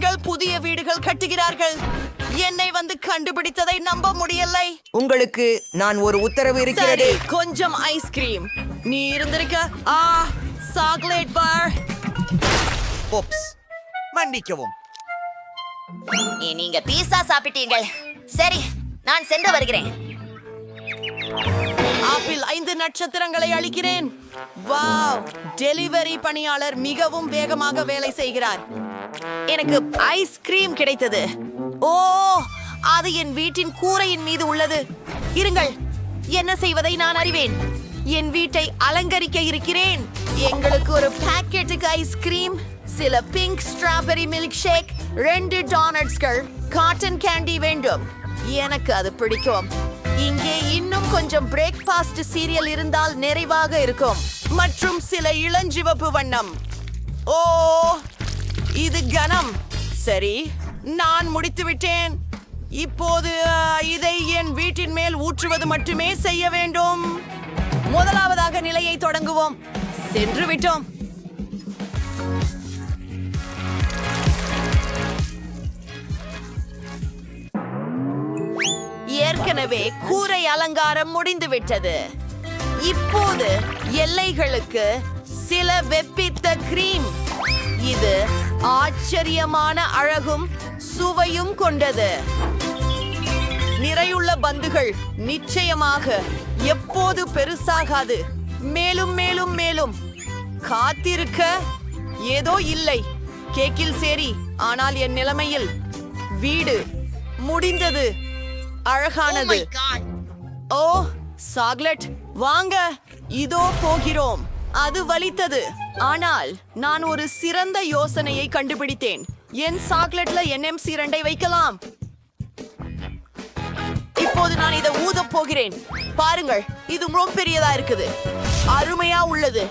பெண்கள் புதிய வீடுகள் கட்டுகிறார்கள். என்னை வந்து கண்டுபிடித்ததை நம்ப முடியலை. உங்களுக்கு நான் ஒரு உத்தரவு இருக்கிறது. கொஞ்சம் ஐஸ்கிரீம் நீ இருந்திருக்க? ஆ சாக்லேட் பார் ஓப்ஸ் மன்னிக்கவும். நீங்க பீஸா சாப்பிட்டீங்கள் சரி நான் சென்று வருகிறேன். ஆப்பிள் ஐந்து நட்சத்திரங்களை அளிக்கிறேன் வாவ் டெலிவரி பணியாளர் மிகவும் வேகமாக வேலை செய்கிறார். எனக்கு ஐஸ்கிரீம் கிடைத்தது. ஓ அது என் வீட்டின் கூரையின் மீது உள்ளது. இருங்கள் என்ன செய்வதை நான் அறிவேன். என் வீட்டை அலங்கரிக்க இருக்கிறேன். எங்களுக்கு ஒரு பேக்கெட்டுக்கு ஐஸ்கிரீம் சில பிங்க் ஸ்ட்ராபெரி மில்க் ஷேக் ரெண்டு டானட்ஸ்கள் காட்டன் கேண்டி வேண்டும். எனக்கு அது பிடிக்கும். இங்கே இன்னும் கொஞ்சம் பிரேக்ஃபாஸ்ட் சீரியல் இருந்தால் நிறைவாக இருக்கும். மற்றும் சில இளஞ்சிவப்பு வண்ணம். ஓ இது கனம். சரி நான் முடித்து விட்டேன். இப்போது இதை என் வீட்டின் மேல் ஊற்றுவது மட்டுமே செய்ய வேண்டும். முதலாவதாக நிலையை தொடங்குவோம். சென்று விட்டோம். ஏற்கனவே கூரை அலங்காரம் முடிந்துவிட்டது. இப்போது எல்லைகளுக்கு சில வெப்பித்த கிரீம். இது ஆச்சரியமான அழகும் சுவையும் கொண்டது. நிறையுள்ள பந்துகள் நிச்சயமாக எப்போது பெருசாகாது. மேலும் மேலும் மேலும். காத்திருக்க ஏதோ இல்லை. கேக்கில் சரி ஆனால் என் நிலைமையில் வீடு முடிந்தது. அழகானது. Oh chocolate. வாங்க இதோ போகிறோம். அது வலித்தது. ஆனால் நான் ஒரு சிறந்த யோசனையை கண்டுபிடித்தேன். என் சாக்லேட்ல என்எம்சி இரண்டை வைக்கலாம். இப்போது நான் இதை ஊதப் போகிறேன். பாருங்கள் இது ரொம்ப பெரியதா இருக்குது. அருமையா உள்ளது.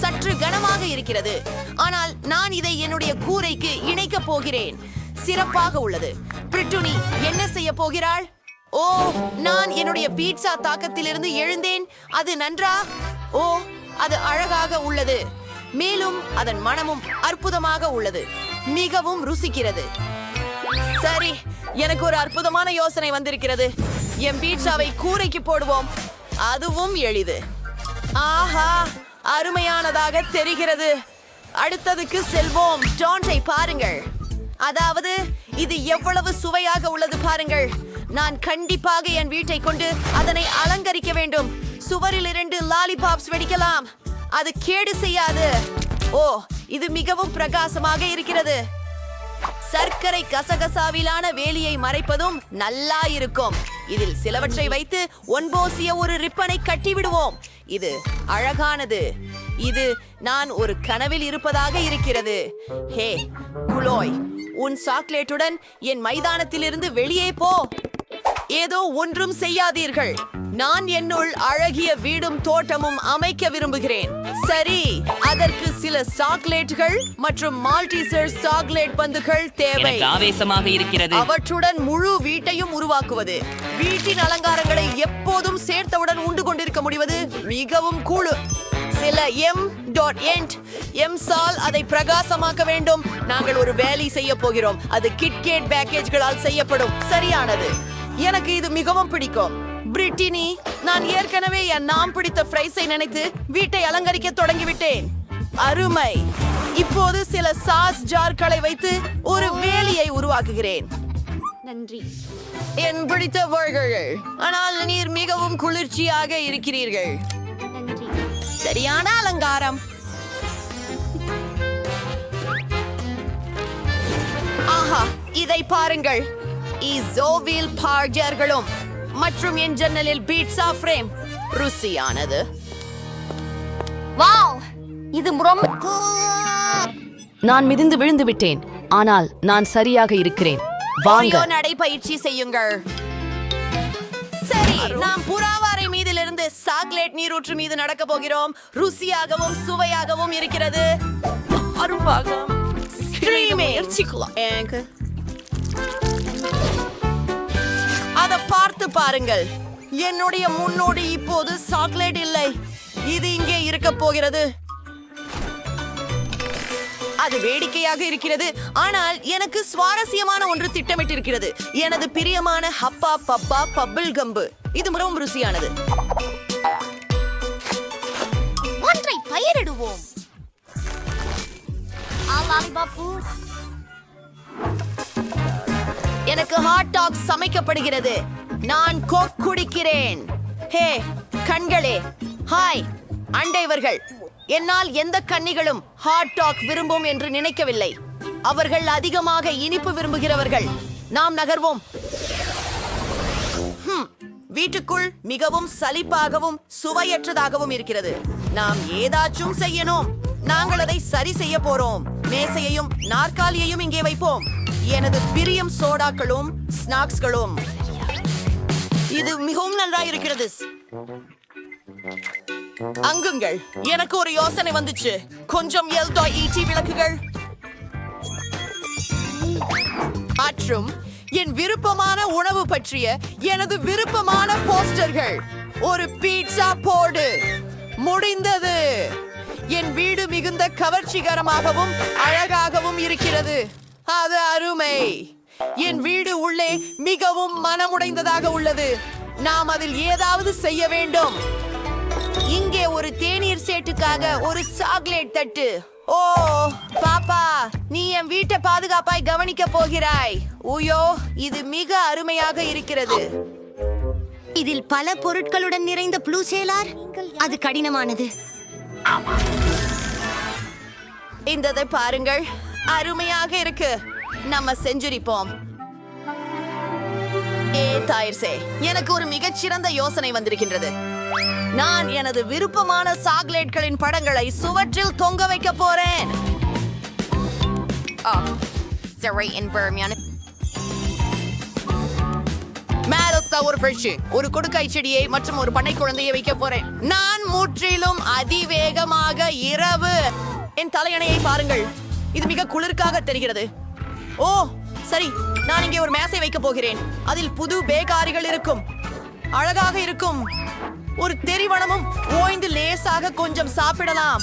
சற்று கனமாக இருக்கிறது. ஆனால் நான் இதை என்னுடைய கூரைக்கு இணைக்கப் போகிறேன். சிறப்பாக உள்ளது. பிரிட்டுனி என்ன செய்ய போகிறாள்? ஓ நான் என்னுடைய பீட்சா தாக்கத்திலிருந்து எழுந்தேன். அது நன்றா? ஓ அது அழகாக உள்ளது. மேலும் அதன் மனமும் அற்புதமாக உள்ளது. மிகவும் ருசிக்கிறது. சரி எனக்கு ஒரு அற்புதமான யோசனை வந்திருக்கிறது. என் பீட்சாவை கூரைக்கு போடுவோம். அதுவும் எளிது. ஆஹா அருமையானதாக தெரிகிறது. அடுத்ததுக்கு செல்வோம். ஜான்ஸை பாருங்கள். அதாவது இது எவ்வளவு சுவையாக உள்ளது பாருங்கள். நான் கண்டிப்பாக என் வீட்டை கொண்டு அதனை அலங்கரிக்க வேண்டும். சுவரில் இரண்டு லாலிபாப்ஸ் வெடிக்கலாம். அது கேடு செய்யாது. ஓ இது மிகவும் பிரகாசமாக இருக்கிறது. சர்க்கரை கசகசாவிலான வேலியை மறைப்பதும் நல்லா இருக்கும். இதில் சிலவற்றை வைத்து ஒன்போசிய ஒரு ரிப்பனை கட்டிவிடுவோம். இது அழகானது. இது நான் ஒரு கனவில் இருப்பதாக இருக்கிறது. ஹே குலோய் உன் சாக்லேட்டுடன் என் மைதானத்திலிருந்து வெளியே போ. ஏதோ ஒன்றும் செய்யாதீர்கள். நான் என்னுள் அழகிய வீடும் தோட்டமும் அமைக்க விரும்புகிறேன். சரி அதற்கு சில சாக்லேட்டுகள் மற்றும் மால்டீசர் சாக்லேட் பந்துகள் தேவை. ஆவேசமாக இருக்கிறது. அவற்றுடன் முழு வீட்டையும் உருவாக்குவது. வீட்டின் அலங்காரங்களை எப்போதும் சேர்த்தவுடன் உண்டு கொண்டிருக்க முடிவது மிகவும் கூழு சில எம் டாட் எண்ட் எம் சால் அதை பிரகாசமாக்க வேண்டும். நாங்கள் ஒரு வேலை செய்ய போகிறோம். அது கிட்கேட் பேக்கேஜ்களால் செய்யப்படும். சரியானது. எனக்கு இது மிகவும் பிடிக்கும். பிரிட்டினி நான் ஏற்கனவே என் நாம் பிடித்த ஃப்ரைஸை நினைத்து வீட்டை அலங்கரிக்க தொடங்கிவிட்டேன். அருமை. இப்போது சில சாஸ் ஜார்களை வைத்து ஒரு வேலியை உருவாக்குகிறேன். நன்றி. என் பிடித்தவர்கள் ஆனால் நீர் மிகவும் குளிர்ச்சியாக இருக்கிறீர்கள். சரியான அலங்காரம். ஆஹா இதை பாருங்கள். இசோவில் பார்ஜர்களும் மற்றும் என் ஜன்னலில் பீட்சா ஃப்ரேம். ருசியானது. வாவ் இது ரொம்ப நான் மிதிந்து விழுந்து விட்டேன். ஆனால் நான் சரியாக இருக்கிறேன். வாங்க. நடைபயிற்சி செய்யுங்கள். சரி நாம் மீதிலிருந்து சாக்லேட் நீரூற்று மீது நடக்க போகிறோம். ருசியாகவும் சுவையாகவும் இருக்கிறது. அரும்பாக. எனக்கு. அத பார்த்து பாருங்கள். என்னுடைய முன்னோடி இப்போது சாக்லேட் இல்லை. இது இங்கே இருக்க போகிறது. அது வேடிக்கையாக இருக்கிறது. ஆனால் எனக்கு சுவாரஸ்யமான ஒன்று திட்டமிட்டிருக்கிறது. எனது பிரியமான ஹப்பா பப்பா பப்பிள் கம்பு. இது மிகவும் ருசியானது. ஒன்றை எனக்கு ஹாட் டாக் சமைக்கப்படுகிறது. நான் கோக் குடிக்கிறேன். ஹே கண்களே. ஹாய் அண்டைவர்கள் என்னால் எந்த கன்னிகளும் ஹாட் டாக் விரும்பும் என்று நினைக்கவில்லை. அவர்கள் அதிகமாக இனிப்பு விரும்புகிறவர்கள். நாம் நகர்வோம். வீட்டுக்குள் மிகவும் சலிப்பாகவும் சுவையற்றதாகவும் இருக்கிறது. நாம் ஏதாச்சும் செய்யணும். நாங்கள் அதை சரி செய்ய போறோம். மேசையையும் நாற்காலியையும் இங்கே வைப்போம். எனது பிரியம் சோடாக்களும் ஸ்நாக்ஸ்களும். இது மிகவும் நன்றாயிருக்கிறது. அங்குங்கள். எனக்கு ஒரு யோசனை வந்துச்சு. கொஞ்சம் எல்தோ ஈட்டி விளக்குகள். மற்றும் என் விருப்பமான உணவு பற்றிய எனது விருப்பமான போஸ்டர்கள். ஒரு பீட்சா போடு. முடிந்தது. என் வீடு மிகுந்த கவர்ச்சிகரமாகவும் அழகாகவும் இருக்கிறது. அது அருமை. என் வீடு உள்ளே மிகவும் மனமுடைந்ததாக உள்ளது. நாம் அதில் ஏதாவது செய்ய வேண்டும். ஒரு தேநீர் சேட்டுக்காக ஒரு சாக்லேட் தட்டு. ஓ பாப்பா நீ என் வீட்டை பாதுகாப்பாய் கவனிக்க போகிறாய். உயோ இது மிக அருமையாக இருக்கிறது. இதில் பல பொருட்களுடன் நிறைந்த ப்ளூ சேலார். அது கடினமானது. இந்ததை பாருங்கள். அருமையாக இருக்கு. நம்ம செஞ்சுரிப்போம். ஏ தாயிர்சே எனக்கு ஒரு மிகச்சிறந்த யோசனை வந்திருக்கின்றது. நான் எனது விருப்பமான சாக்லேட்களின் படங்களை சுவற்றில் தொங்க வைக்க போறேன். மேலத்தா ஒரு கொடுக்காய் செடியை மற்றும் ஒரு பண்ணை குழந்தையை வைக்க போறேன். நான் முற்றிலும் அதிவேகமாக இரவு. என் தலையணையை பாருங்கள். இது மிக குளிர்க்காக தெரிகிறது. ஓ சரி நான் இங்கே ஒரு மேசை வைக்க போகிறேன். அதில் புது பேகாரிகள் இருக்கும். அழகாக இருக்கும். ஒரு தெரிவனமும் ஓய்ந்து லேசாக கொஞ்சம் சாப்பிடலாம்.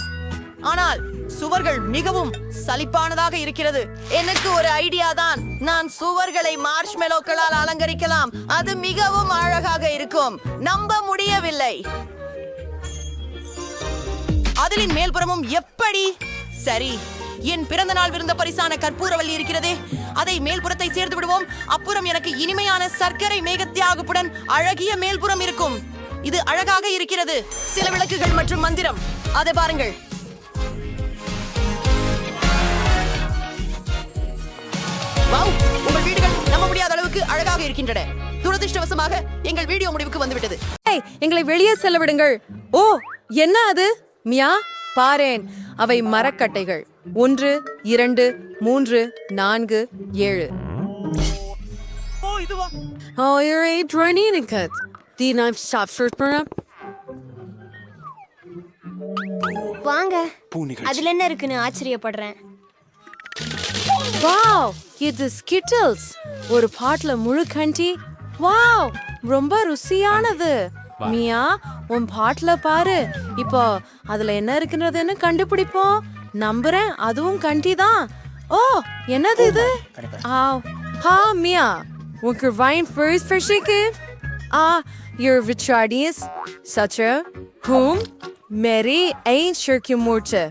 ஆனால் சுவர்கள் மிகவும் சலிப்பானதாக இருக்கிறது. எனக்கு ஒரு ஐடியா தான். நான் சுவர்களை மார்ஷ்மெலோக்களால் அலங்கரிக்கலாம். அது மிகவும் அழகாக இருக்கும். நம்ப முடியவில்லை. அதிலின் மேல்புறமும் எப்படி? சரி. என் பிறந்த நாள் விருந்த பரிசான கற்பூரவல்லி இருக்கிறதே. அதை மேல்புறத்தை சேர்த்து விடுவோம். அப்புறம் எனக்கு இனிமையான சர்க்கரை மேகத்தியாகுப்புடன் அழகிய மேல்புறம் இருக்கும். இது அழகாக இருக்கிறது. சில விளக்குகள் மற்றும் மந்திரம். அதை பாருங்கள். உங்கள் வீடுகள் நம்ப முடியாத அளவுக்கு அழகாக இருக்கின்றன. துரதிர்ஷ்டவசமாக எங்கள் வீடியோ முடிவுக்கு வந்துவிட்டது. ஏய், எங்களை வெளியே செல்ல விடுங்கள் ஓ என்ன அது? மியா பாரேன். அவை மரக்கட்டைகள். ஒன்று இரண்டு மூன்று நான்கு ஏழு. Oh, you're a shop first burn வாங்க. அதுல என்ன இருக்குன்னு ஆச்சரியப்படுறேன். வாவ் இது ஸ்கிட்டில்ஸ் ஒரு பாட்ல முழு கண்டி. வாவ் ரொம்ப ருசியானது. மியா உன் பாட்ல பாரு. இப்போ அதுல என்ன இருக்குன்றதுன்னு கண்டுபிடிப்போம். நம்புறேன் அதுவும் கண்டி தான். ஓ என்னது இது? ஆ ஹா மியா. உனக்கு வைன் ஃபர்ஸ்ட் ஃபிஷிக்கு ஆ your Richardies, such a whom Mary ain't shirky மூச்சு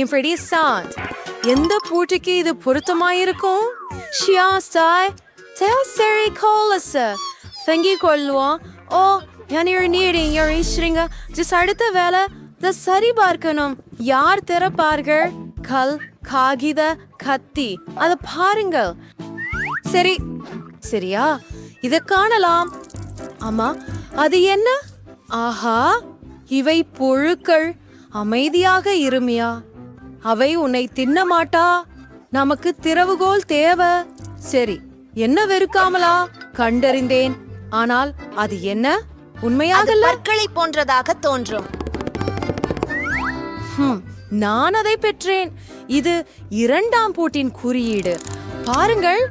இப்படி சாண்ட் எந்த பூட்டிக்கு இது பொருத்தமாயிருக்கும் ஷியா சாய் டெல் சரி கோலஸ் தங்கி கொள்வோம் ஓ ഞാൻ நீடிங் யார் ஈஸ்வரிங்க ஜஸ் அடுத்த வேலை இதை சரி பார்க்கணும் யார் திறப்பார்கள் கல் காகித கத்தி அதை பாருங்கள் சரி சரியா இதை காணலாம் ஆமா அது என்ன? ஆஹா இவை புழுக்கள். அமைதியாக இருமியா? அவை உன்னை தின்ன மாட்டா? நமக்கு திறவுகோல் தேவை. சரி என்ன வெறுக்காமலா? கண்டறிந்தேன். ஆனால் அது என்ன? உண்மையாகல பற்களை போன்றதாக தோன்றும். நான் அதை பெற்றேன். இது இரண்டாம் பூட்டின் குறியீடு. பாருங்கள்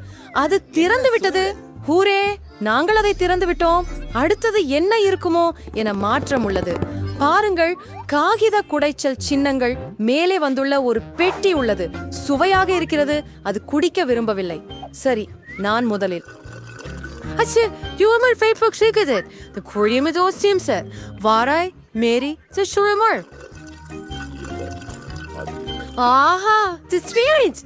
அது திறந்து விட்டது. ஹூரே நாங்கள் அதை திறந்து விட்டோம். அடுத்தது என்ன இருக்குமோ என மாற்றம் உள்ளது பாருங்கள் காகித குடைச்சல் சின்னங்கள் மேலே வந்துள்ள ஒரு பெட்டி உள்ளது சுவையாக இருக்கிறது அது குடிக்க விரும்பவில்லை சரி நான் முதலில் அச்சு யுவமல் ஃபேட்புக் சீக்குது தி கொடியம தோசியம் சார் வாராய் மேரி தி ஷுரமர் ஆஹா தி ஸ்பீரிட்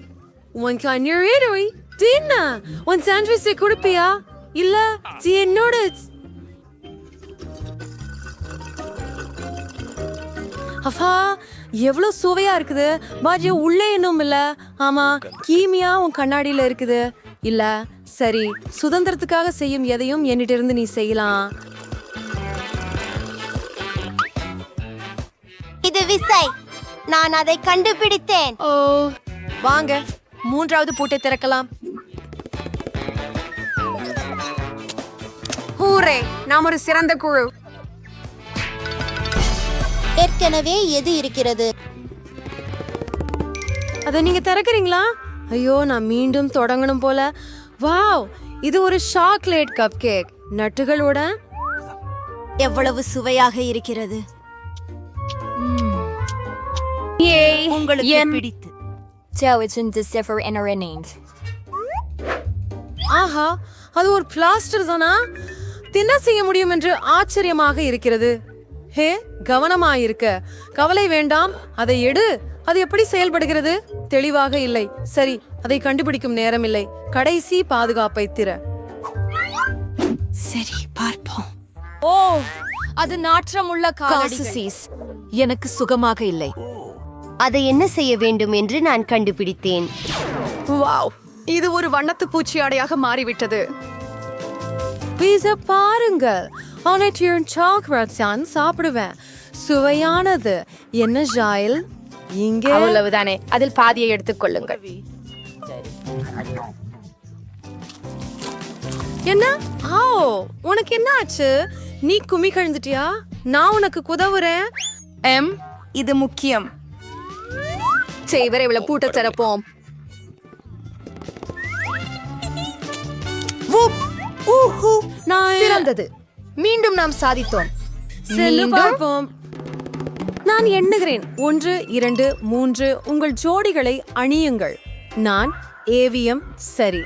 ஒன் கான் யூர் ஏரோய் தீன்னா ஒன் சாண்ட்விச் கொடுப்பியா இல்ல தி என்னோட är kurpia. Illa, det är nodet. அப்பா எவ்வளவு சுவையா இருக்குது. பாஜி உள்ளே இன்னும் இல்ல. ஆமா கீமியா உன் கண்ணாடியில இருக்குது. இல்ல சரி சுதந்திரத்துக்காக செய்யும் எதையும் என்னிட்ட இருந்து நீ செய்யலாம். இது விசை. நான் அதை கண்டுபிடித்தேன். ஓ வாங்க மூன்றாவது பூட்டை திறக்கலாம். ஹூரே நாம் ஒரு சிறந்த குழு. ஏற்கனவே எது இருக்கிறது? அதை நீங்க திறக்கிறீங்களா? ஐயோ நான் மீண்டும் தொடங்கணும் போல. வாவ் இது ஒரு சாக்லேட் கப் கேக் நட்டுகளோட? எவ்வளவு சுவையாக இருக்கிறது? உங்களுக்கு பிடித்து. ஆஹா அது ஒரு பிளாஸ்டர் தானா? தின்ன செய்ய முடியும் என்று ஆச்சரியமாக இருக்கிறது. ஹே கவனமாயிருக்க. கவலை வேண்டாம். அதை எடு. அது எப்படி செயல்படுகிறது? தெளிவாக இல்லை. சரி அதை கண்டுபிடிக்கும் நேரமில்லை. கடைசி பாதுகாப்பை திற. சரி பார்ப்போம். ஓ அது நாற்றமுள்ள காசு எனக்கு சுகமாக இல்லை. அதை என்ன செய்ய வேண்டும் என்று நான் கண்டுபிடித்தேன். வாவ் இது ஒரு வண்ணத்து பூச்சி அடையாக மாறிவிட்டது. பீஸா பாருங்கள். ஆனட்டியன் சாக்லேட் சான் சாப்பிடுவேன். சுவையானது. என்ன ஜாயில்? இங்கே. அவ்வளவுதானே. அதில் பாதியை எடுத்துக்கொள்ளுங்கள் என்ன? ஆ உனக்கு என்ன ஆச்சு நீ கும்மி கழுந்துட்டியா? நான் உனக்கு குதவுறேன். எம் இது முக்கியம். செய்வரை இவ்வளவு பூட்ட திறப்போம் நான் சிறந்தது. மீண்டும் நாம் சாதித்தோம். பார்ப்போம். நான் எண்ணுகிறேன். ஒன்று இரண்டு மூன்று. உங்கள் ஜோடிகளை அணியுங்கள். நான் ஏவிஎம் சரி.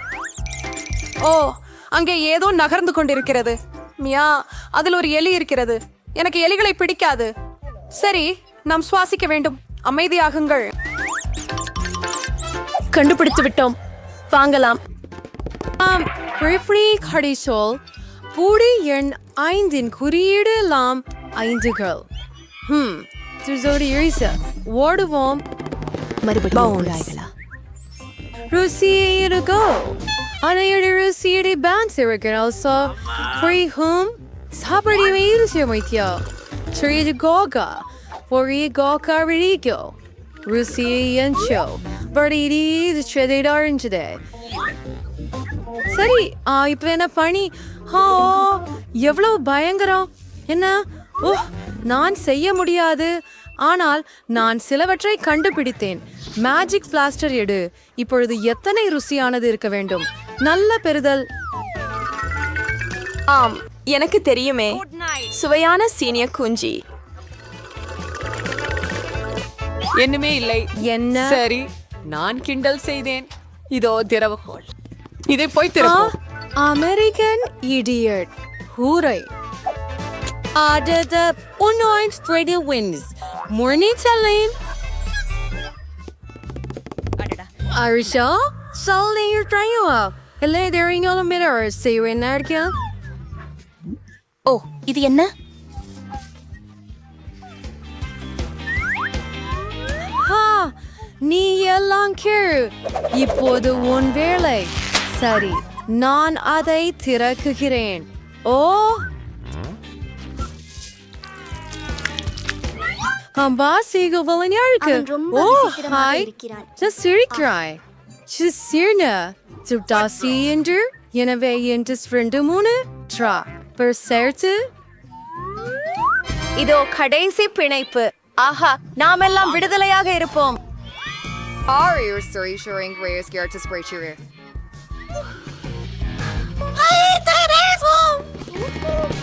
ஓ அங்கே ஏதோ நகர்ந்து கொண்டிருக்கிறது. மியா அதில் ஒரு எலி இருக்கிறது. எனக்கு எலிகளை பிடிக்காது. சரி நாம் சுவாசிக்க வேண்டும். அமைதியாகுங்கள். கண்டுபிடித்து விட்டோம் வாங்கலாம். ஆம் கடிசோல் பூடி எண் ஐந்தின் குறியீடு எல்லாம் ஐந்துகள் ஹம் திருசோடி இழிச ஓடுவோம் மறுபடியும் ருசியே இருக்கோ அனையடி ருசியடி பேன்ஸ் இருக்கிற ஆல்சோ ஃப்ரீ ஹோம் சாப்பிடி வெயில் சேமித்தியா சிறிது கோகா பொரிய கோகா ரிடிக்கோ ருசியை என்ச்சோ படி இது செதைடா இருந்துச்சு சரி ஆ இப்போ என்ன பணி? ஆ ஓ, எவ்வளவு பயங்கரம். என்ன? ஓ நான் செய்ய முடியாது. ஆனால் நான் சிலவற்றை கண்டுபிடித்தேன். மேஜிக் பிளாஸ்டர் எடு. இப்பொழுது எத்தனை ருசியானது இருக்க வேண்டும்? நல்ல பெறுதல். ஆம் எனக்கு தெரியுமே. சுவையான சீனிய குஞ்சி. என்னமே இல்லை. என்ன? சரி நான் கிண்டல் செய்தேன். இதோ திறவுகோல் இதை போய் திறப்போம் அமெரிக்கன் இடியட். ஹூரை. ஆடத உன்னோயின் ஸ்ட்ரெடி வின்ஸ் முர்னி செல்லேன் அரிஷா சொல்லிங்க ட்ரைவா இல்லை தெரியுங்க மிரர் செய்வேன் இருக்கேன் ஓ இது என்ன? ஹா நீ எல்லாம் கேள். இப்போது உன் வேலை. சரி நான் அதை திறக்குகிறேன். ஓ! அம்பா சீகவலன் யாருக்கு ஓ ஹாய் சிரிக்கிறாய். சிரின. திருடாசி என்று எனவே என்று ரெண்டு மூணு ட்ரா. பெர் சேர்த்து இதோ கடைசி பிணைப்பு. ஆஹா நாமெல்லாம் விடுதலையாக இருப்போம். Are you where you're scared to spray Aí, Terezo!